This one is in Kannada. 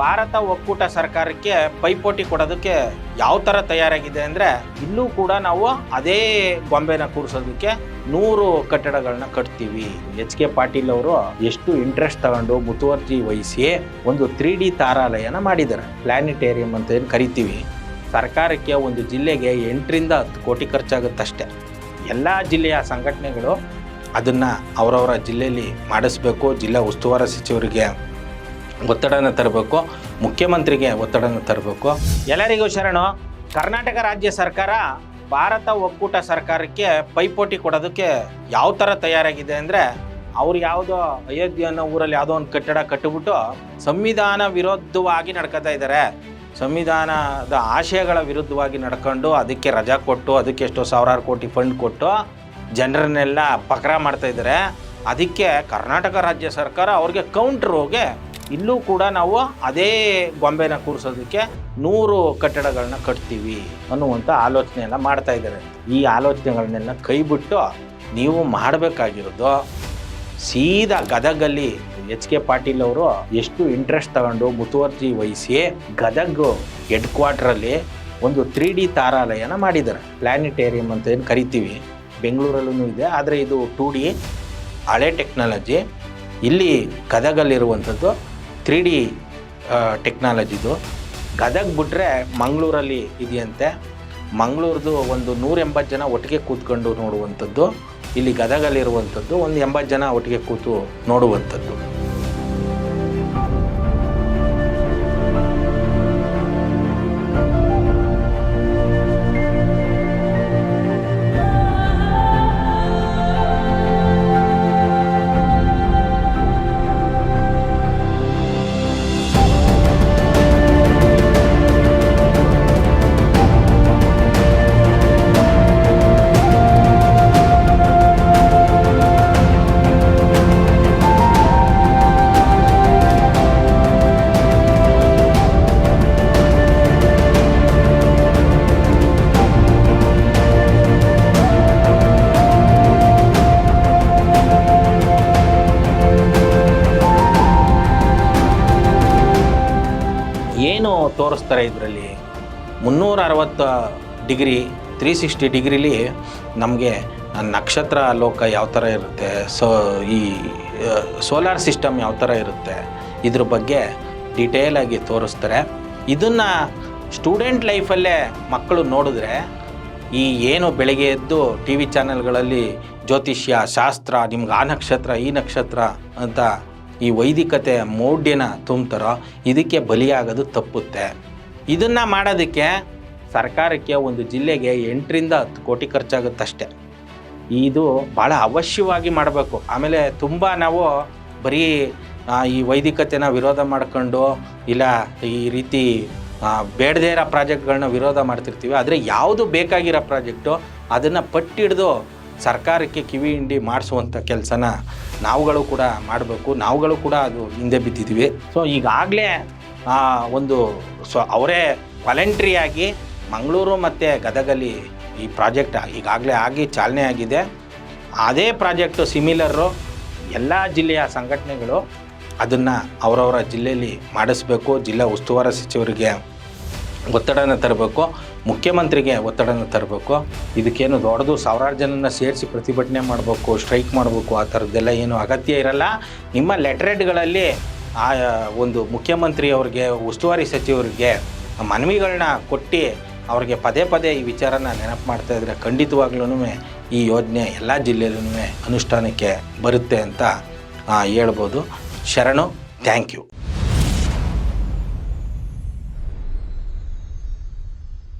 ಭಾರತ ಒಕ್ಕೂಟ ಸರ್ಕಾರಕ್ಕೆ ಪೈಪೋಟಿ ಕೊಡೋದಕ್ಕೆ ಯಾವ ಥರ ತಯಾರಾಗಿದೆ ಅಂದರೆ ಇಲ್ಲೂ ಕೂಡ ನಾವು ಅದೇ ಗೊಂಬೆನ ಕೂರಿಸೋದಕ್ಕೆ ನೂರು ಕಟ್ಟಡಗಳನ್ನ ಕಟ್ತೀವಿ. ಎಚ್ ಕೆ ಪಾಟೀಲ್ ಅವರು ಎಷ್ಟು ಇಂಟ್ರೆಸ್ಟ್ ತಗೊಂಡು ಮುತುವರ್ಜಿ ವಹಿಸಿ ಒಂದು ತ್ರೀ ಡಿ ತಾರಾಲಯನ ಮಾಡಿದ್ದಾರೆ. ಪ್ಲಾನಿಟೇರಿಯಂ ಅಂತ ಏನು ಕರಿತೀವಿ. ಸರ್ಕಾರಕ್ಕೆ ಒಂದು ಜಿಲ್ಲೆಗೆ ಎಂಟರಿಂದ ಹತ್ತು ಕೋಟಿ ಖರ್ಚಾಗುತ್ತಷ್ಟೆ ಎಲ್ಲ ಜಿಲ್ಲೆಯ ಸಂಘಟನೆಗಳು ಅದನ್ನು ಅವರವರ ಜಿಲ್ಲೆಯಲ್ಲಿ ಮಾಡಿಸ್ಬೇಕು. ಜಿಲ್ಲಾ ಉಸ್ತುವಾರಿ ಸಚಿವರಿಗೆ ಒತ್ತಡನ ತರಬೇಕು, ಮುಖ್ಯಮಂತ್ರಿಗೆ ಒತ್ತಡನ ತರಬೇಕು. ಎಲ್ಲರಿಗೂ ಶರಣು, ಕರ್ನಾಟಕ ರಾಜ್ಯ ಸರ್ಕಾರ, ಭಾರತ ಒಕ್ಕೂಟ ಸರ್ಕಾರಕ್ಕೆ ಪೈಪೋಟಿ ಕೊಡೋದಕ್ಕೆ ಯಾವ ಥರ ತಯಾರಾಗಿದೆ ಅಂದರೆ, ಅವ್ರು ಯಾವುದೋ ಅಯೋಧ್ಯೆ ಅನ್ನೋ ಊರಲ್ಲಿ ಯಾವುದೋ ಒಂದು ಕಟ್ಟಡ ಕಟ್ಟಿಬಿಟ್ಟು ಸಂವಿಧಾನ ವಿರುದ್ಧವಾಗಿ ನಡ್ಕೋತಾ ಇದ್ದಾರೆ. ಸಂವಿಧಾನದ ಆಶಯಗಳ ವಿರುದ್ಧವಾಗಿ ನಡ್ಕೊಂಡು ಅದಕ್ಕೆ ರಜಾ ಕೊಟ್ಟು, ಅದಕ್ಕೆ ಎಷ್ಟೋ ಸಾವಿರಾರು ಕೋಟಿ ಫಂಡ್ ಕೊಟ್ಟು ಜನರನ್ನೆಲ್ಲ ಪಕ್ರ ಮಾಡ್ತಾ ಇದ್ದಾರೆ. ಅದಕ್ಕೆ ಕರ್ನಾಟಕ ರಾಜ್ಯ ಸರ್ಕಾರ ಅವ್ರಿಗೆ ಕೌಂಟ್ರೋಗೆ ಇಲ್ಲೂ ಕೂಡ ನಾವು ಅದೇ ಗೊಂಬೆನ ಕೂರಿಸೋದಕ್ಕೆ ನೂರು ಕಟ್ಟಡಗಳನ್ನ ಕಟ್ತೀವಿ ಅನ್ನುವಂಥ ಆಲೋಚನೆ ಎಲ್ಲ ಮಾಡ್ತಾ ಇದ್ದಾರೆ. ಈ ಆಲೋಚನೆಗಳನ್ನೆಲ್ಲ ಕೈಬಿಟ್ಟು ನೀವು ಮಾಡಬೇಕಾಗಿರೋದು ಸೀದಾ ಗದಗಲ್ಲಿ ಎಚ್ ಕೆ ಪಾಟೀಲ್ ಅವರು ಎಷ್ಟು ಇಂಟ್ರೆಸ್ಟ್ ತಗೊಂಡು ಮುತುವರ್ಜಿ ವಹಿಸಿ ಗದಗ್ ಹೆಡ್ ಕ್ವಾರ್ಟ್ರಲ್ಲಿ ಒಂದು ತ್ರೀ ಡಿ ತಾರಾಲಯನ ಮಾಡಿದ್ದಾರೆ. ಪ್ಲಾನಿಟೇರಿಯಂ ಅಂತ ಏನು ಕರಿತೀವಿ. ಬೆಂಗಳೂರಲ್ಲೂ ಇದೆ, ಆದರೆ ಇದು ಟೂ ಡಿ ಹಳೆ ಟೆಕ್ನಾಲಜಿ ಇಲ್ಲಿ ಗದಗಲ್ಲಿರುವಂಥದ್ದು ತ್ರೀ ಡಿ ಟೆಕ್ನಾಲಜಿದು. ಗದಗ್ ಬಿಟ್ಟರೆ ಮಂಗಳೂರಲ್ಲಿ ಇದೆಯಂತೆ. ಮಂಗಳೂರ್ದು ಒಂದು ನೂರ ಎಂಬತ್ತು ಜನ ಒಟ್ಟಿಗೆ ಕೂತ್ಕೊಂಡು ನೋಡುವಂಥದ್ದು. ಇಲ್ಲಿ ಗದಗಲ್ಲಿರುವಂಥದ್ದು ಒಂದು ಎಂಬತ್ತು ಜನ ಒಟ್ಟಿಗೆ ಕೂತು ನೋಡುವಂಥದ್ದು. ತೋರಿಸ್ತಾರೆ ಇದರಲ್ಲಿ. ಮುನ್ನೂರ ಅರವತ್ತು ಡಿಗ್ರಿ ತ್ರೀ ಸಿಕ್ಸ್ಟಿ ಡಿಗ್ರಿಲಿ ನಮಗೆ ನಕ್ಷತ್ರ ಲೋಕ ಯಾವ ಥರ ಇರುತ್ತೆ, ಸೊ, ಈ ಸೋಲಾರ್ ಸಿಸ್ಟಮ್ ಯಾವ ಥರ ಇರುತ್ತೆ, ಇದ್ರ ಬಗ್ಗೆ ಡೀಟೇಲಾಗಿ ತೋರಿಸ್ತಾರೆ. ಇದನ್ನು ಸ್ಟೂಡೆಂಟ್ ಲೈಫಲ್ಲೇ ಮಕ್ಕಳು ನೋಡಿದ್ರೆ, ಈ ಏನು ಬೆಳಗ್ಗೆ ಎದ್ದು ಟಿ ವಿ ಚಾನೆಲ್ಗಳಲ್ಲಿ ಜ್ಯೋತಿಷ್ಯ, ಶಾಸ್ತ್ರ, ನಿಮ್ಗೆ ಆ ನಕ್ಷತ್ರ, ಈ ನಕ್ಷತ್ರ ಅಂತ ಈ ವೈದಿಕತೆ ಮೌಢ್ಯನ ತುಂಬ್ತಾರೋ ಇದಕ್ಕೆ ಬಲಿಯಾಗೋದು ತಪ್ಪುತ್ತೆ. ಇದನ್ನು ಮಾಡೋದಕ್ಕೆ ಸರ್ಕಾರಕ್ಕೆ ಒಂದು ಜಿಲ್ಲೆಗೆ ಎಂಟರಿಂದ ಹತ್ತು ಕೋಟಿ ಖರ್ಚಾಗುತ್ತಷ್ಟೆ. ಇದು ಭಾಳ ಅವಶ್ಯವಾಗಿ ಮಾಡಬೇಕು. ಆಮೇಲೆ ತುಂಬ ನಾವು ಬರೀ ಈ ವೈದಿಕತೆನ ವಿರೋಧ ಮಾಡ್ಕೊಂಡು ಇಲ್ಲ, ಈ ರೀತಿ ಬೇಡದೇ ಇರೋ ಪ್ರಾಜೆಕ್ಟ್ಗಳನ್ನ ವಿರೋಧ ಮಾಡ್ತಿರ್ತೀವಿ. ಆದರೆ ಯಾವುದು ಬೇಕಾಗಿರೋ ಪ್ರಾಜೆಕ್ಟು ಅದನ್ನು ಪಟ್ಟಿಡ್ದು ಸರ್ಕಾರಕ್ಕೆ ಕಿವಿ ಹಿಂಡಿ ಮಾಡಿಸುವಂಥ ಕೆಲಸನ ನಾವುಗಳು ಕೂಡ ಮಾಡಬೇಕು. ನಾವುಗಳು ಕೂಡ ಅದು ಹಿಂದೆ ಬಿದ್ದಿದ್ದೀವಿ. ಸೊ ಈಗಾಗಲೇ ಒಂದು ಸೊ ಅವರೇ ವಾಲಂಟ್ರಿಯಾಗಿ ಮಂಗಳೂರು ಮತ್ತು ಗದಗಲ್ಲಿ ಈ ಪ್ರಾಜೆಕ್ಟ್ ಈಗಾಗಲೇ ಆಗಿ ಚಾಲನೆ ಆಗಿದೆ. ಅದೇ ಪ್ರಾಜೆಕ್ಟು ಸಿಮಿಲರು ಎಲ್ಲ ಜಿಲ್ಲೆಯ ಸಂಘಟನೆಗಳು ಅದನ್ನು ಅವರವರ ಜಿಲ್ಲೆಯಲ್ಲಿ ಮಾಡಿಸ್ಬೇಕು. ಜಿಲ್ಲಾ ಉಸ್ತುವಾರಿ ಸಚಿವರಿಗೆ ಒತ್ತಡನ ತರಬೇಕು. ಮುಖ್ಯಮಂತ್ರಿಗೆ ಒತ್ತಡನ ತರಬೇಕು. ಇದಕ್ಕೇನು ದೊಡ್ಡದು ಸಾವಿರಾರು ಜನನ ಸೇರಿಸಿ ಪ್ರತಿಭಟನೆ ಮಾಡಬೇಕು, ಸ್ಟ್ರೈಕ್ ಮಾಡಬೇಕು, ಆ ಥರದ್ದೆಲ್ಲ ಏನು ಅಗತ್ಯ ಇರಲ್ಲ. ನಿಮ್ಮ ಲೆಟ್ರೇಟ್ಗಳಲ್ಲಿ ಆ ಒಂದು ಮುಖ್ಯಮಂತ್ರಿಯವ್ರಿಗೆ ಉಸ್ತುವಾರಿ ಸಚಿವರಿಗೆ ಮನವಿಗಳನ್ನ ಕೊಟ್ಟು ಅವ್ರಿಗೆ ಪದೇ ಪದೇ ಈ ವಿಚಾರನ ನೆನಪು ಮಾಡ್ತಾ ಇದ್ರೆ ಖಂಡಿತವಾಗ್ಲೂ ಈ ಯೋಜನೆ ಎಲ್ಲ ಜಿಲ್ಲೆಯಲ್ಲೂ ಅನುಷ್ಠಾನಕ್ಕೆ ಬರುತ್ತೆ ಅಂತ ಹೇಳ್ಬೋದು. ಶರಣು ಥ್ಯಾಂಕ್ ಯು